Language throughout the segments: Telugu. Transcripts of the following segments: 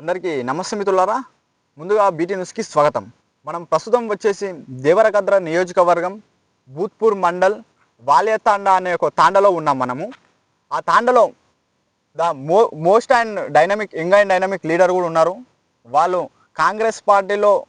అందరికీ నమస్తే మిత్రులారా. ముందుగా బీటీ న్యూస్కి స్వాగతం. మనం ప్రస్తుతం వచ్చేసి దేవరకద్ర నియోజకవర్గం భూత్పూర్ మండల్ వాలియతాండా అనే ఒక తాండలో ఉన్నాం మనము. ఆ తాండలో the mo most and dynamic young and dynamic leader కూడా ఉన్నారు. వాళ్ళు కాంగ్రెస్ పార్టీలో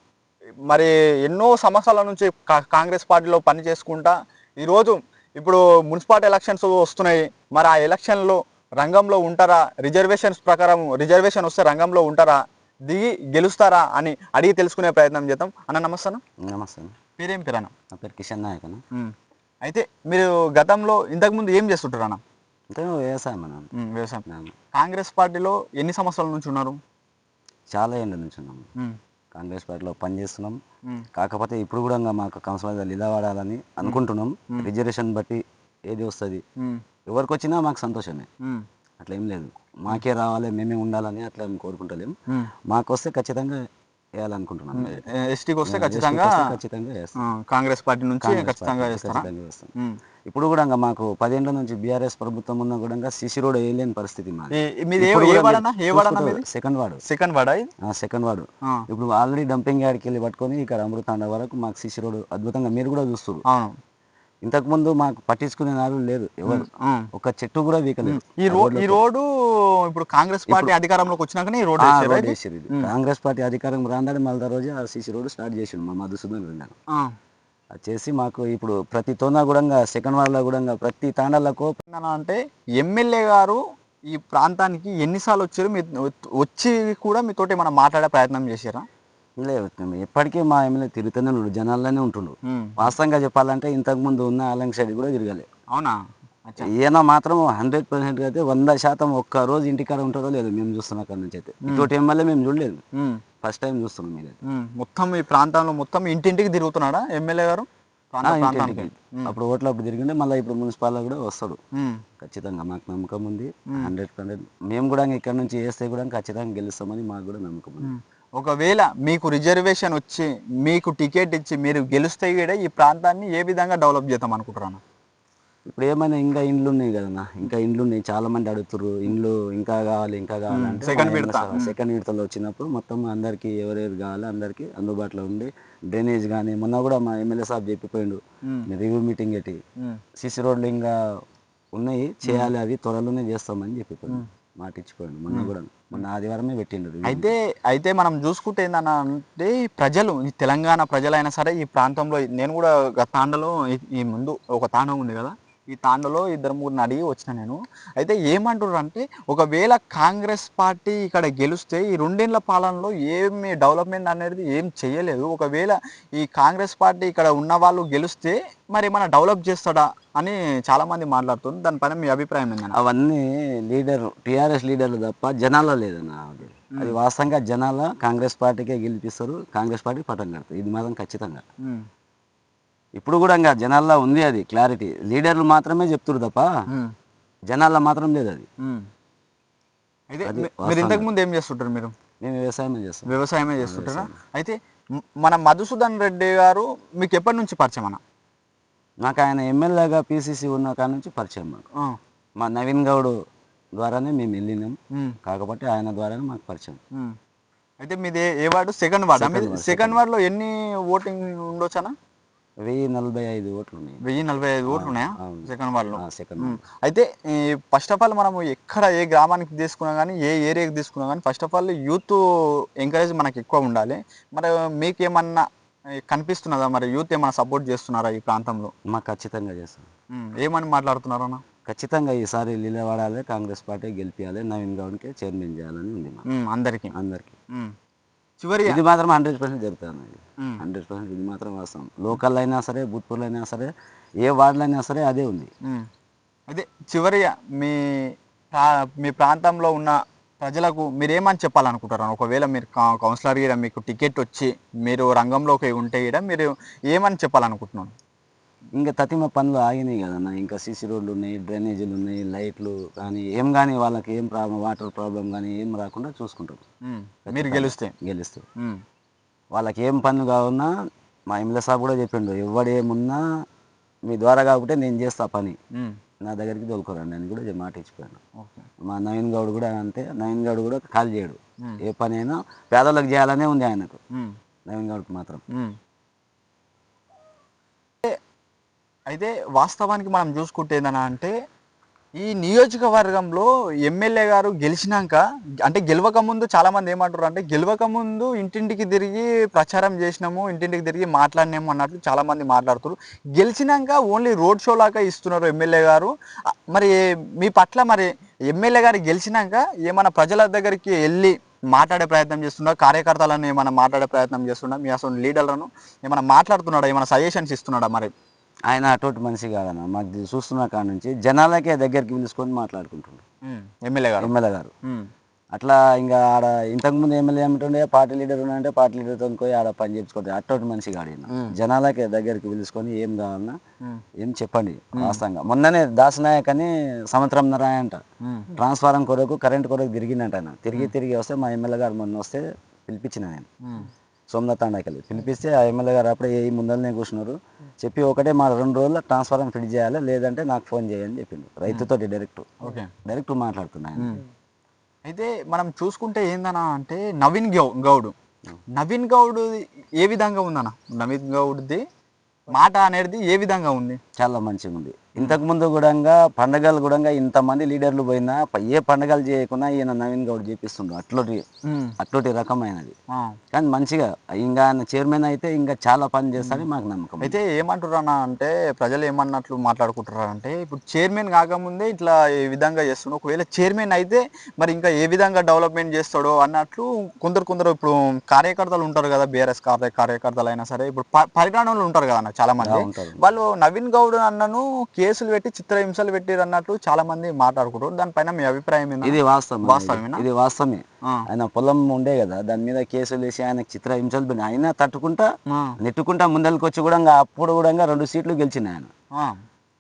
మరి ఎన్నో సంవత్సరాల నుంచి కా- కాంగ్రెస్ పార్టీలో పని చేసుకుంటా ఈరోజు ఇప్పుడు మున్సిపాలిటీ ఎలక్షన్స్ వస్తున్నాయి. మరి ఆ ఎలక్షన్లో రంగంలో ఉంటారా? రిజర్వేషన్స్ ప్రకారం రిజర్వేషన్ వస్తే రంగంలో ఉంటారా? దిగి గెలుస్తారా అని అడిగి తెలుసుకునే ప్రయత్నం చేద్దాం. అన్న నమస్తే. నమస్తే. పేరేం పేరు అన్న నా పేరు కిషన్ నాయక్ అన్న. అయితే మీరు గతంలో ఇంతకుముందు ఏం చేస్తుంటారు అన్న? అంటే వ్యవసాయం అన్న. వ్యవసాయం. కాంగ్రెస్ పార్టీలో ఎన్ని సంవత్సరాల నుంచి ఉన్నారు? చాలా ఏళ్ళ నుంచి ఉన్నాము కాంగ్రెస్ పార్టీలో పనిచేస్తున్నాం కాకపోతే ఇప్పుడు కూడా మాకు కౌన్సిలర్ నిలబడాలని అనుకుంటున్నాం. రిజర్వేషన్ బట్టి ఏది వస్తుంది? ఎవరికి వచ్చినా మాకు సంతోషమే. అట్లా ఏం లేదు. మాకే రావాలి మేమే ఉండాలని అట్లా ఏం కోరుకుంటలేం. ఉమ్. మాకు వస్తే ఖచ్చితంగా వేయాలనుకుంటున్నాం ఎస్టీకి వస్తే ఖచ్చితంగా కాంగ్రెస్ పార్టీ నుంచి ఖచ్చితంగా వేస్తాం. ఇప్పుడు కూడా మాకు పదేళ్ళ నుంచి బీఆర్ఎస్ ప్రభుత్వం ఉన్న కూడా సిసి రోడ్ వేయలేని పరిస్థితి సెకండ్ వార్డు సెకండ్? ఆ, సెకండ్ వార్డు ఇప్పుడు ఆల్రెడీ డంపింగ్ యార్డ్కి వెళ్ళి పట్టుకొని ఇక్కడ అమృతాండ వరకు మాకు సిసి రోడ్ అద్భుతంగా మీరు కూడా చూస్తారు అవును ఇంతకు ముందు మాకు పట్టించుకునే నారు లేదు ఎవరు. ఒక చెట్టు కూడా వీకలేదు. ఈ రోడ్ ఈ రోడ్డు ఇప్పుడు కాంగ్రెస్ పార్టీ అధికారంలోకి వచ్చినాకనే ఈ రోడ్ ఇది. కాంగ్రెస్ పార్టీ అధికారం రాందని మళ్ళీ రోజు ఆ సిసి రోడ్ స్టార్ట్ చేసిండు మా మధుసూదన్ రెడ్డి. అది చేసి మాకు ఇప్పుడు ప్రతి తోన కూడా సెకండ్ వార్డులో కూడా ప్రతి తాండాలకు అంటే ఎమ్మెల్యే గారు ఈ ప్రాంతానికి ఎన్నిసార్లు వచ్చారు? మీ వచ్చి కూడా మీతోటి మనం మాట్లాడే ప్రయత్నం చేశారా? లేదు ఎప్పటికీ మా ఎమ్మెల్యే తిరుగుతూనే ఉన్నాడు జనాల్లోనే ఉంటుండు. వాస్తవంగా చెప్పాలంటే ఇంతకు ముందు ఉన్న ఆలంగ్ సైడ్ కూడా తిరగలే. అవునా? ఈయన మాత్రం హండ్రెడ్ పర్సెంట్ అయితే వంద శాతం ఒక్క రోజు ఇంటికాడ ఉంటారో లేదో మేము చూస్తున్న అక్కడ నుంచి అయితే. ఇటువంటి ఎమ్మెల్యే మేము చూడలేదు. ఫస్ట్ టైం చూస్తున్నాం ఉమ్. మొత్తం ఈ ప్రాంతంలో మొత్తం ఇంటింటికి తిరుగుతున్నాడా ఎమ్మెల్యే గారు. అప్పుడు ఓట్లు అప్పుడు తిరిగిండే మళ్ళీ ఇప్పుడు మున్సిపాల్లో కూడా వస్తాడు. ఖచ్చితంగా మాకు నమ్మకం ఉంది. Hundred percent. మేము కూడా ఇక్కడ నుంచి వేస్తే కూడా ఖచ్చితంగా గెలుస్తామని మాకు కూడా నమ్మకం ఉంది. ఒకవేళ మీకు రిజర్వేషన్ వచ్చి మీకు టికెట్ ఇచ్చి మీరు గెలిస్తే కూడా ఈ ప్రాంతాన్ని ఏ విధంగా డెవలప్ చేద్దాం అనుకుంటున్నాను ఇప్పుడు ఏమైనా ఇంకా ఇండ్లు ఉన్నాయి కదన్నా ఇంకా ఇండ్లు ఉన్నాయి. చాలా మంది అడుగుతారు ఇండ్లు ఇంకా కావాలి ఇంకా కావాలి మా విడత. సెకండ్ విడతలో వచ్చినప్పుడు మొత్తం అందరికి ఎవరెవరు కావాలి అందరికి అందుబాటులో ఉండి డ్రైనేజ్ కానీ మొన్న కూడా మా ఎమ్మెల్యే సాబ్ చెప్పిపోయిండు. Review meeting um. సిసి రోడ్లు ఇంకా ఉన్నాయి చేయాలి అవి త్వరలోనే చేస్తామని చెప్పిపోయిండు. మాట ఇచ్చిపోయిండు మొన్న కూడా మొన్న ఆదివారమే పెట్టిండు review. అయితే అయితే మనం చూసుకుంటే ఏందన్న అంటే ప్రజలు ఈ తెలంగాణ ప్రజలైనా సరే ఈ ప్రాంతంలో నేను కూడా గత తాండలో ఈ ముందు ఒక తాండం ఉంది కదా ఈ తాండలో ఇద్దరు ముగ్గురిని అడిగి వచ్చిన నేను. అయితే ఏమంటారు అంటే ఒకవేళ కాంగ్రెస్ పార్టీ ఇక్కడ గెలిస్తే ఈ రెండేళ్ళ పాలనలో ఏమి డెవలప్మెంట్ అనేది ఏం చేయలేదు. ఒకవేళ ఈ కాంగ్రెస్ పార్టీ ఇక్కడ ఉన్న వాళ్ళు గెలిస్తే మరి ఏమైనా డెవలప్ చేస్తాడా అని చాలా మంది మాట్లాడుతుంది దానిపైన మీ అభిప్రాయం ఏంటన్నా అవన్నీ లీడర్ టిఆర్ఎస్ లీడర్లు తప్ప జనాల్లో లేదన్న అది వాస్తవంగా జనాల కాంగ్రెస్ పార్టీకే గెలిపిస్తారు కాంగ్రెస్ పార్టీ పట్టం కడతారు. ఇది మాత్రం ఖచ్చితంగా. ఇప్పుడు కూడా ఇంకా జనాల్లో ఉంది అది క్లారిటీ. లీడర్లు మాత్రమే చెప్తురు తప్ప. జనాల్లో మాత్రం లేదు అది. అయితే మీరు. ఇంతకు ముందు ఏం చేస్తుంటారు మీరు? మేము వ్యవసాయం చేస్తాం. వ్యవసాయమే చేస్తుంటారా? అయితే మన మధుసూదన్ రెడ్డి గారు మీకు ఎప్పటి నుంచి పరిచయం అన్న? నాకు ఆయన ఎమ్మెల్యేగా పిసిసి ఉన్న కాడ నుంచి పరిచయం మాకు. మా నవీన్ గౌడ్ ద్వారానే మేము వెళ్ళినాం. కాకపోతే ఆయన ద్వారానే మాకు పరిచయం. అయితే మీది ఏ- వార్డు? Second ward? సెకండ్ వార్డ్లో ఎన్ని ఓటింగ్ ఉండొచ్చనా వెయ్యి నలభై ఐదు ఓట్లు ఉన్నాయి వెయ్యి నలభై ఐదు ఓట్లు ఉన్నాయా. సెకండ్లో సెకండ్. అయితే ఫస్ట్ ఆఫ్ ఆల్ మనం ఎక్కడ ఏ గ్రామానికి తీసుకున్నా కానీ ఏ ఏరియాకి తీసుకున్నా కానీ first of all youth encourage మనకి ఎక్కువ ఉండాలి. మరి మీకు ఏమన్నా ఏ, కనిపిస్తున్నదా? మరి యూత్ ఏమన్నా సపోర్ట్ చేస్తున్నారా ఈ ప్రాంతంలో? మాకు ఖచ్చితంగా చేస్తాం. ఏమని మాట్లాడుతున్నారు అన్న? ఖచ్చితంగా ఈసారి నిలబడాలి కాంగ్రెస్ పార్టీ గెలిపించాలి నవీన్ గౌడ్కి చైర్మన్ చేయాలని ఉంది. అందరికి. అందరికి. చివరి ఇది మాత్రం హండ్రెడ్ పర్సెంట్ జరుగుతుంది మ్మ్. హండ్రెడ్ పర్సెంట్ ఇది మాత్రం వాస్తవం. లోకల్ అయినా సరే భూత్పూర్లో అయినా సరే ఏ వార్డులో అయినా సరే అదే ఉంది. అయితే చివరిగా మీ మీ ప్రాంతంలో ఉన్న ప్రజలకు మీరు ఏమని చెప్పాలనుకుంటారు? ఒకవేళ మీరు కౌన్సిలర్ మీకు టికెట్ వచ్చి మీరు రంగంలోకి ఉంటే గిడ మీరు ఏమని చెప్పాలనుకుంటున్నాను ఇంకా తతిమ పనులు ఆగినాయి కదన్న. ఇంకా సీసీ రోడ్లు ఉన్నాయి డ్రైనేజీలు ఉన్నాయి లైట్లు కానీ ఏం కానీ వాళ్ళకి ఏం ప్రాబ్లం వాటర్ ప్రాబ్లం కానీ ఏం రాకుండా చూసుకుంటారు. మీరు గెలిస్తే? గెలుస్తారు. మ్మ్. వాళ్ళకి ఏం పనులు కావున్నా మా ఎమ్మెల్యే సాబ్ కూడా చెప్పిండు ఎవడు ఏమున్నా మీ ద్వారా కాకుంటే నేను చేస్తా పని. నా దగ్గరికి దొరకరండి అని కూడా మాట ఇచ్చిపోయాను. మా నవీన్ గౌడ్ కూడా అంతే నవీన్ గౌడ్ కూడా ఖాళీ చేయడు. ఏ పని అయినా పేదలకు చేయాలనే ఉంది ఆయనకు. నవీన్ గౌడ్కి మాత్రం మ్మ్. అయితే వాస్తవానికి మనం చూసుకుంటే ఏందన్నా అంటే ఈ నియోజకవర్గంలో ఎమ్మెల్యే గారు గెలిచినాక అంటే గెలవక ముందు చాలామంది ఏమంటారు అంటే గెలవక ముందు ఇంటింటికి తిరిగి ప్రచారం చేసినాము ఇంటింటికి తిరిగి మాట్లాడినాము అన్నట్లు చాలామంది మాట్లాడుతారు గెలిచినాక ఓన్లీ రోడ్ షో లాగా ఇస్తున్నారు ఎమ్మెల్యే గారు. మరి మీ పట్ల మరి ఎమ్మెల్యే గారు గెలిచినాక ఏమైనా ప్రజల దగ్గరికి వెళ్ళి మాట్లాడే ప్రయత్నం చేస్తున్నా కార్యకర్తలను ఏమైనా మాట్లాడే ప్రయత్నం చేస్తున్నా మీ అసలు లీడర్లను ఏమైనా మాట్లాడుతున్నాడా? ఏమైనా సజెషన్స్ ఇస్తున్నాడా మరి? ఆయన అటువంటి మనిషి కాదన్న. మాకు చూస్తున్న కాడ నుంచి జనాలకే దగ్గరికి పిలుచుకొని మాట్లాడుకుంటున్నాడు ఎమ్మెల్యే గారు. ఎమ్మెల్యే గారు. అట్లా ఇంకా ఆడ ఇంతకుముందు ఎమ్మెల్యే ఏమిటుండే పార్టీ లీడర్ ఉన్నాయంటే పార్టీ లీడర్తో పోయి ఆడ పని చేయించుకుంటారు అటువంటి మనిషి కాడు. జనాలకే దగ్గరికి పిలుచుకొని ఏం కావాలన్నా ఏం చెప్పండి వాస్తవంగా. మొన్ననే దాసనాయక్ అని సంవత్సరం అంట. ఉమ్, ట్రాన్స్ఫారం కొరకు కరెంట్ కొరకు తిరిగిందంట ఆయన. తిరిగి తిరిగి వస్తే మా ఎమ్మెల్యే గారు మొన్న వస్తే పిలిపించిన నేను. సోమనాథ్ తాండాకెళ్ళి పిలిపిస్తే ఆ ఎమ్మెల్యే గారు అప్పుడే ఏ ముందరనే కూర్చున్నారు. చెప్పి ఒకటే మా రెండు రోజుల్లో ట్రాన్స్ఫారం ఫిట్ చేయాలి లేదంటే నాకు ఫోన్ చేయని చెప్పిండు. రైతుతోటి డైరెక్ట్ ఓకే. డైరెక్ట్ మాట్లాడుతున్నాను. అయితే మనం చూసుకుంటే ఏందన్నా అంటే నవీన్ గౌ గౌడ్. నవీన్ గౌడ్ ఏ విధంగా ఉందన్న? నవీన్ గౌడ్ది మాట అనేది ఏ విధంగా ఉంది? చాలా మంచిగా ఉంది ఇంతకు ముందు కూడా పండగలు కూడా ఇంతమంది లీడర్లు పోయినా ఏ పండగలు చేయకున్నా ఈయన నవీన్ గౌడ్ చేపిస్తుండు. అట్లోటి అట్లోటి రకమైనది. కానీ మంచిగా ఇంకా ఆయన చైర్మన్ అయితే ఇంకా చాలా పని చేస్తాడని మాకు నమ్మకం అయితే ఏమంటున్నారా అంటే ప్రజలు ఏమన్నట్లు మాట్లాడుకుంటున్నారు అంటే ఇప్పుడు చైర్మన్ కాకముందే ఇట్లా ఏ విధంగా చేస్తున్నాడు ఒకవేళ చైర్మన్ అయితే మరి ఇంకా ఏ విధంగా డెవలప్మెంట్ చేస్తాడో అన్నట్లు కొందరు కొందరు ఇప్పుడు కార్యకర్తలు ఉంటారు కదా బీఆర్ఎస్ కార్య కార్యకర్తలు అయినా సరే ఇప్పుడు పరిణామంలో ఉంటారు కదా చాలా మంది ఉంటారు. వాళ్ళు నవీన్ గౌడ్ అన్నను కేసులు పెట్టి చిత్రహింసలు పెట్టిరు అన్నట్లు చాలా మంది మాట్లాడుకుంటారు. దానిపైన మీ అభిప్రాయం ఇది వాస్తవం వాస్తవమేనా? ఇది వాస్తవమే. ఆయన పొలం ఉండే కదా దాని మీద కేసులు వేసి ఆయన చిత్ర హింసలు పెట్టి ఆయన తట్టుకుంటా నెట్టుకుంటా ముందరికి వచ్చి కూడా అప్పుడు కూడా రెండు సీట్లు గెలిచిన ఆయన.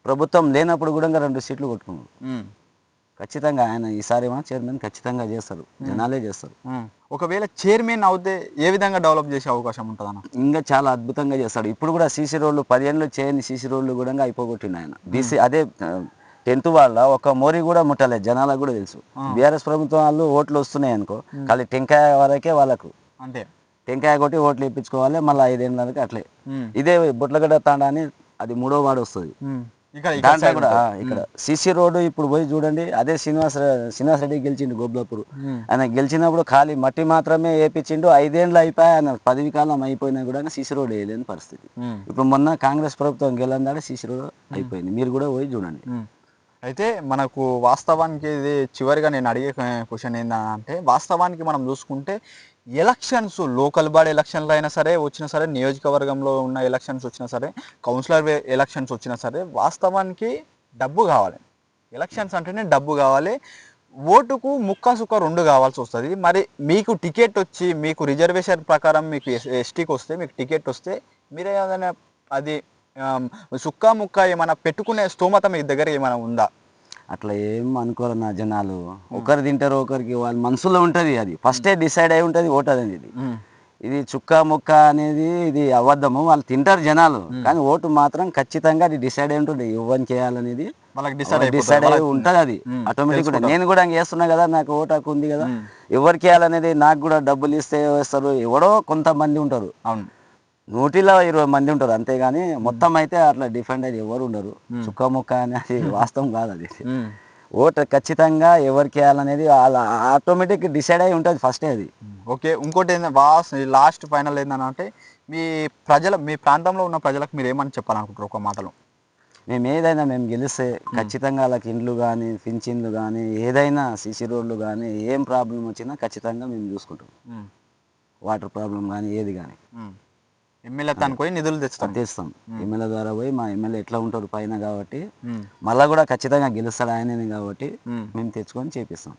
ప్రభుత్వం లేనప్పుడు కూడా రెండు సీట్లు కొట్టుకున్నాడు. ఖచ్చితంగా ఆయన ఈసారి ఏమో చైర్మన్ ఖచ్చితంగా చేస్తారు. జనాలే చేస్తారు. ఒకవేళ చైర్మన్ అవుతే ఏ విధంగా డెవలప్ చేసే అవకాశం ఉంటుంది అన్న ఇంకా చాలా అద్భుతంగా చేస్తాడు. ఇప్పుడు కూడా సీసీ రోడ్లు పదిహేనులో చేయని సీసీ రోడ్లు కూడా అయిపోగొట్టిండు ఆయన. బీసీ అదే టెన్త్ వాళ్ళ ఒక మోరీ కూడా ముట్టలేదు జనాలకు కూడా తెలుసు. బీఆర్ఎస్ ప్రభుత్వం వాళ్ళు ఓట్లు వస్తున్నాయి అనుకో ఖాళీ టెంకాయ వరకే వాళ్ళకు. అంతే. టెంకాయ కొట్టి ఓట్లు ఇప్పించుకోవాలి మళ్ళీ ఐదేళ్ళకి అట్లే. ఇదే బొట్లగడ్డ తాండా అని అది మూడో వాడు వస్తుంది. దాంట్లో కూడా. ఇక్కడ. సిసి రోడ్డు ఇప్పుడు పోయి చూడండి అదే శ్రీనివాస శ్రీనివాస్ రెడ్డి గెలిచిండు గోబ్లాపూర్ ఆయన గెలిచినప్పుడు ఖాళీ మట్టి మాత్రమే వేపించిండు ఐదేళ్ళు అయిపోయి ఆయన పదవి కాలం అయిపోయినా కూడా సీసీ రోడ్ వేయలేని పరిస్థితి. ఇప్పుడు మొన్న కాంగ్రెస్ ప్రభుత్వం గెలందాడే సీసీ రోడ్ అయిపోయింది. మీరు కూడా పోయి చూడండి. అయితే మనకు వాస్తవానికి ఇది చివరిగా నేను అడిగే క్వశ్చన్ ఏంటంటే వాస్తవానికి మనం చూసుకుంటే ఎలక్షన్స్ లోకల్ బాడీ ఎలక్షన్లు అయినా సరే వచ్చినా సరే నియోజకవర్గంలో ఉన్న ఎలక్షన్స్ వచ్చినా సరే కౌన్సిలర్ ఎలక్షన్స్ వచ్చినా సరే వాస్తవానికి డబ్బు కావాలి ఎలక్షన్స్ అంటేనే డబ్బు కావాలి ఓటుకు ముక్క సుక్క రెండు కావాల్సి వస్తుంది మరి మీకు టికెట్ వచ్చి మీకు రిజర్వేషన్ ప్రకారం మీకు ఎస్టీకి వస్తే మీకు టికెట్ వస్తే మీరే ఏదైనా అది సుక్క ముక్క ఏమైనా పెట్టుకునే స్తోమత మీ దగ్గర ఏమైనా ఉందా అట్లా ఏం అనుకోరు నా జనాలు. ఒకరు తింటారు ఒకరికి వాళ్ళ మనసులో ఉంటుంది అది. ఫస్టే డిసైడ్ అయి ఉంటుంది ఓటు అనేది ఇది. ఇది చుక్క ముక్క అనేది ఇది అబద్ధము వాళ్ళు తింటారు జనాలు. కానీ ఓటు మాత్రం ఖచ్చితంగా అది డిసైడ్ అయి ఉంటుంది. ఇవ్వని చేయాలనేది డిసైడ్ అయి ఉంటుంది అది. ఆటోమేటిక్ కూడా. నేను కూడా చేస్తున్నా కదా నాకు ఓటు హక్కు ఉంది కదా. ఎవరికి వేయాలనేది నాకు కూడా డబ్బులు ఇస్తే వేస్తారు ఎవడో కొంతమంది ఉంటారు. అవును. నూటిలో ఇరవై మంది ఉంటారు అంతేగాని మొత్తం అయితే అట్లా డిఫెండ్ అయితే ఎవరు ఉండరు. చుక్క ముక్క అనేది వాస్తవం కాదు అది. ఉమ్. ఓటు ఖచ్చితంగా ఎవరికి వేయాలనేది వాళ్ళ ఆటోమేటిక్ డిసైడ్ అయి ఉంటుంది ఫస్టే అది. ఓకే ఇంకోటి ఏంటంటే వాస్ లాస్ట్ ఫైనల్ ఏంటంటే మీ ప్రజల మీ ప్రాంతంలో ఉన్న ప్రజలకు మీరు ఏమని చెప్పాలనుకుంటారు ఒక మాటలో? మేము ఏదైనా మేము గెలిస్తే ఖచ్చితంగా వాళ్ళకి ఇండ్లు కానీ పింఛన్లు కానీ ఏదైనా సిసి రోడ్లు కానీ ఏం ప్రాబ్లం వచ్చినా ఖచ్చితంగా మేము చూసుకుంటాం. వాటర్ ప్రాబ్లం కానీ ఏది కానీ. ఎమ్మెల్యే తను పోయి నిధులు తెచ్చుతాం తెస్తాం ఎమ్మెల్యే ద్వారా పోయి మా ఎమ్మెల్యే ఎట్లా ఉంటారు పైన కాబట్టి. మళ్ళా కూడా ఖచ్చితంగా గెలుస్తాడు ఆయననే కాబట్టి. మేము తెచ్చుకొని చేపిస్తాం